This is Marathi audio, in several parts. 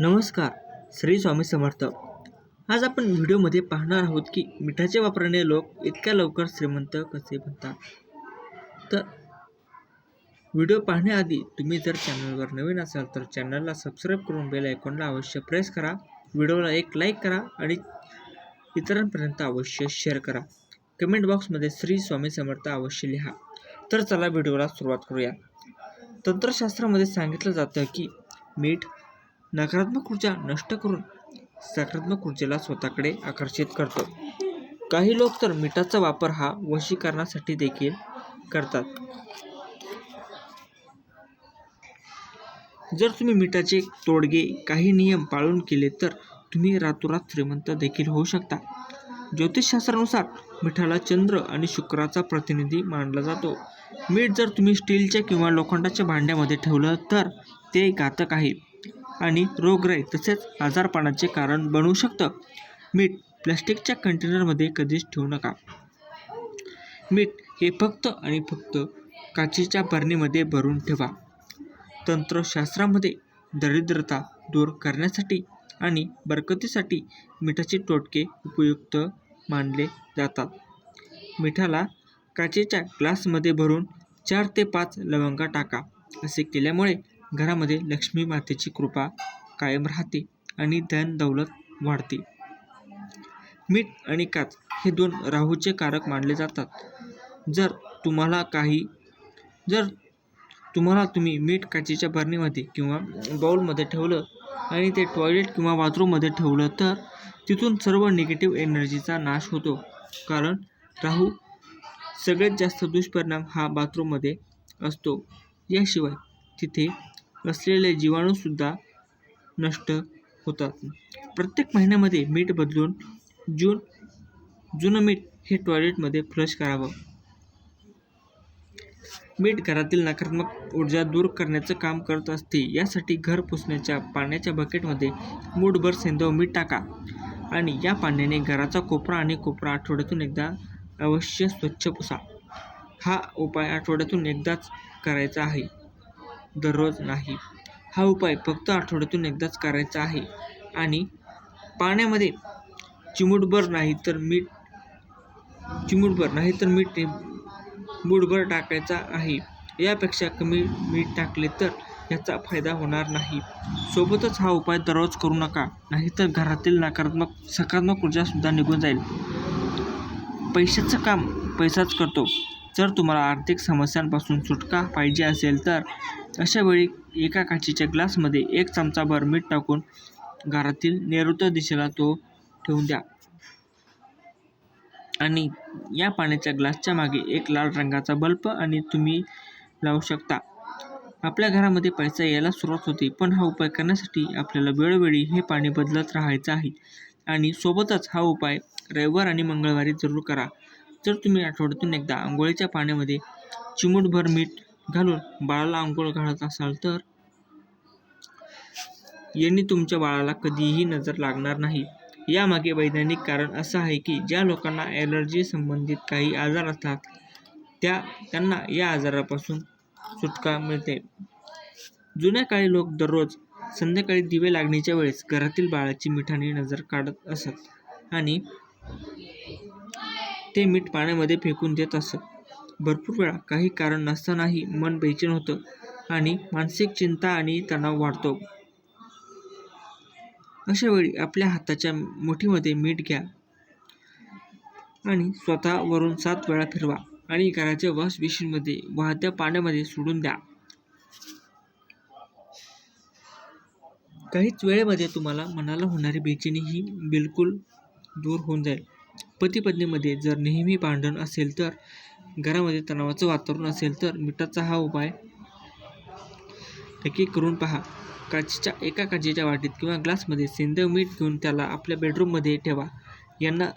नमस्कार श्री स्वामी समर्थ. आज आपण व्हिडिओमध्ये पाहणार आहोत की मिठाच्या वापराने लोक इतक्या लवकर श्रीमंत कसे बनतात. तर व्हिडिओ पाहण्याआधी तुम्ही जर चॅनलवर नवीन असाल तर चॅनलला सबस्क्राईब करून बेल आयकॉनला अवश्य प्रेस करा व्हिडिओला एक लाईक करा आणि इतरांपर्यंत अवश्य शेअर करा. कमेंट बॉक्समध्ये श्री स्वामी समर्थ अवश्य लिहा. तर चला व्हिडिओला सुरुवात करूया. तंत्रशास्त्रामध्ये सांगितलं जातं की मीठ नकारात्मक ऊर्जा नष्ट करून सकारात्मक ऊर्जेला स्वतःकडे आकर्षित करतो. काही लोक तर मिठाचा वापर हा वशीकरणासाठी देखील करतात. जर तुम्ही मिठाचे तोडगे काही नियम पाळून केले तर तुम्ही रातोरात श्रीमंत देखील होऊ शकता. ज्योतिषशास्त्रानुसार मिठाला चंद्र आणि शुक्राचा प्रतिनिधी मानला जातो. मीठ जर तुम्ही स्टीलच्या किंवा लोखंडाच्या भांड्यामध्ये ठेवलं तर ते घातक आहे. आणि रोगराई तसेच आजारपणाचे कारण बनू शकतं. मीठ प्लॅस्टिकच्या कंटेनरमध्ये कधीच ठेवू नका. मीठ हे फक्त आणि फक्त काचेच्या बरणीमध्ये भरून ठेवा. तंत्रशास्त्रामध्ये दरिद्रता दूर करण्यासाठी आणि बरकतीसाठी मिठाचे टोटके उपयुक्त मानले जातात. मिठाला काचेच्या ग्लासमध्ये भरून चार ते पाच लवंगा टाका असे केल्यामुळे घरामध्ये लक्ष्मी मातेची कृपा कायम राहते आणि धन दौलत वाढते. मीठ आणि काच हे दोन राहूचे कारक मानले जातात. जर तुम्हाला काही जर तुम्हाला तुम्ही मीठ काचेच्या बरणीमध्ये किंवा बाऊलमध्ये ठेवलं आणि ते टॉयलेट किंवा बाथरूममध्ये ठेवलं तर तिथून सर्व निगेटिव्ह एनर्जीचा नाश होतो. कारण राहू सगळ्यात जास्त दुष्परिणाम हा बाथरूममध्ये असतो. याशिवाय तिथे असलेले जीवाणूसुद्धा नष्ट होतात. प्रत्येक महिन्यामध्ये मीठ बदलून जून जुनं मीठ हे टॉयलेटमध्ये फ्लश करावं. मीठ घरातील नकारात्मक ऊर्जा दूर करण्याचं काम करत असते. यासाठी घर पुसण्याच्या पाण्याच्या बकेटमध्ये मूठभर सेंदव मीठ टाका आणि या पाण्याने घराचा कोपरा आणि कोपरा आठवड्यातून एकदा अवश्य स्वच्छ पुसा. हा उपाय आठवड्यातून एकदाच करायचा आहे. दररोज नाही. हा उपाय फक्त आठवड्यातून एकदाच करायचा आहे. आणि पाण्यामध्ये चिमूटभर नाही तर मीठ चिमूटभर नाही तर मीठ मूठभर टाकायचा आहे. यापेक्षा कमी मीठ टाकले तर याचा फायदा होणार नाही. सोबतच हा उपाय दररोज करू नका नाहीतर घरातील नकारात्मक सकारात्मक ऊर्जासुद्धा निघून जाईल. पैशाचं काम पैसाच करतो. जर तुम्हाला आर्थिक समस्यांपासून सुटका पाहिजे असेल तर अशा वेळी एका काचेच्या ग्लासमध्ये एक चमचाभर मीठ टाकून घरातील नैऋत्य दिशेला तो ठेवून द्या. आणि या पाण्याच्या ग्लासच्या मागे एक लाल रंगाचा बल्ब आणि तुम्ही लावू शकता. आपल्या घरामध्ये पैसा यायला सुरुवात होते पण हा उपाय करण्यासाठी आपल्याला वेळोवेळी हे पाणी बदलत राहायचं आहे. आणि सोबतच हा उपाय रविवार आणि मंगळवारी जरूर करा. जर तुम्ही आठवड्यातून एकदा आंघोळीच्या पाण्यामध्ये चिमूटभर मीठ घालून बाळाला आंघोळ घालत असाल तर? यांनी तुमच्या बाळाला कधीही नजर लागणार नाही. यामागे वैज्ञानिक कारण असं आहे की ज्या लोकांना ॲलर्जी संबंधित काही आजार असतात त्या त्यांना या आजारापासून सुटका मिळते. जुन्या काळी लोक दररोज संध्याकाळी दिवे लागण्याच्या वेळेस घरातील बाळाची मिठाने नजर काढत असत आणि ते मीठ पाण्यामध्ये फेकून देत असत. भरपूर वेळा काही कारण नसतानाही मन बेचैन होतं आणि मानसिक चिंता आणि तणाव वाढतो. अशा वेळी आपल्या हाताच्या मुठीमध्ये मीठ घ्या आणि स्वतःवरून सात वेळा फिरवा आणि घराच्या वॉश बेसिनमध्ये वाहत्या पाण्यामध्ये सोडून द्या. काहीच वेळेमध्ये तुम्हाला मनाला होणारी बेचैनी ही बिलकुल दूर होऊन जाईल. पती पत्नीमध्ये जर नेहमी भांडण असेल तर घरामध्ये तणावाचं वातावरण असेल तर मिठाचा हा उपाय नक्की करून पहा. काचेच्या एका काचेच्या वाटीत किंवा ग्लासमध्ये सेंदव मीठ घेऊन त्याला आपल्या बेडरूममध्ये ठेवा. यांना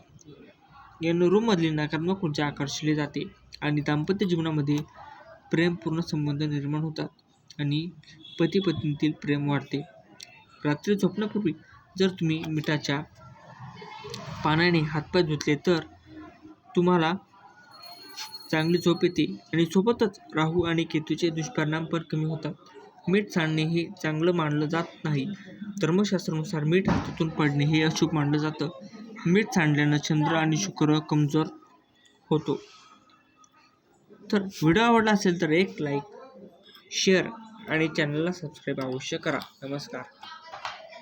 यांना रूममधली नकारात्मक ऊर्जा आकर्षली जाते आणि दाम्पत्य जीवनामध्ये प्रेमपूर्ण संबंध निर्माण होतात आणि पती पत्नीतील प्रेम वाढते. रात्री झोपण्यापूर्वी जर तुम्ही मिठाच्या पाण्याने हातपाय धुतले तर तुम्हाला चांगली झोप येते आणि सोबतच राहू आणि केतूचे दुष्परिणाम पण कमी होतात. मीठ सांडणे हे चांगलं मानलं जात नाही. धर्मशास्त्रानुसार मीठ हातातून पडणे हे अशुभ मानलं जातं. मीठ सांडल्यानं चंद्र आणि शुक्र कमजोर होतो. तर व्हिडिओ आवडला असेल तर एक लाईक शेअर आणि चॅनलला सबस्क्राईब अवश्य करा. नमस्कार.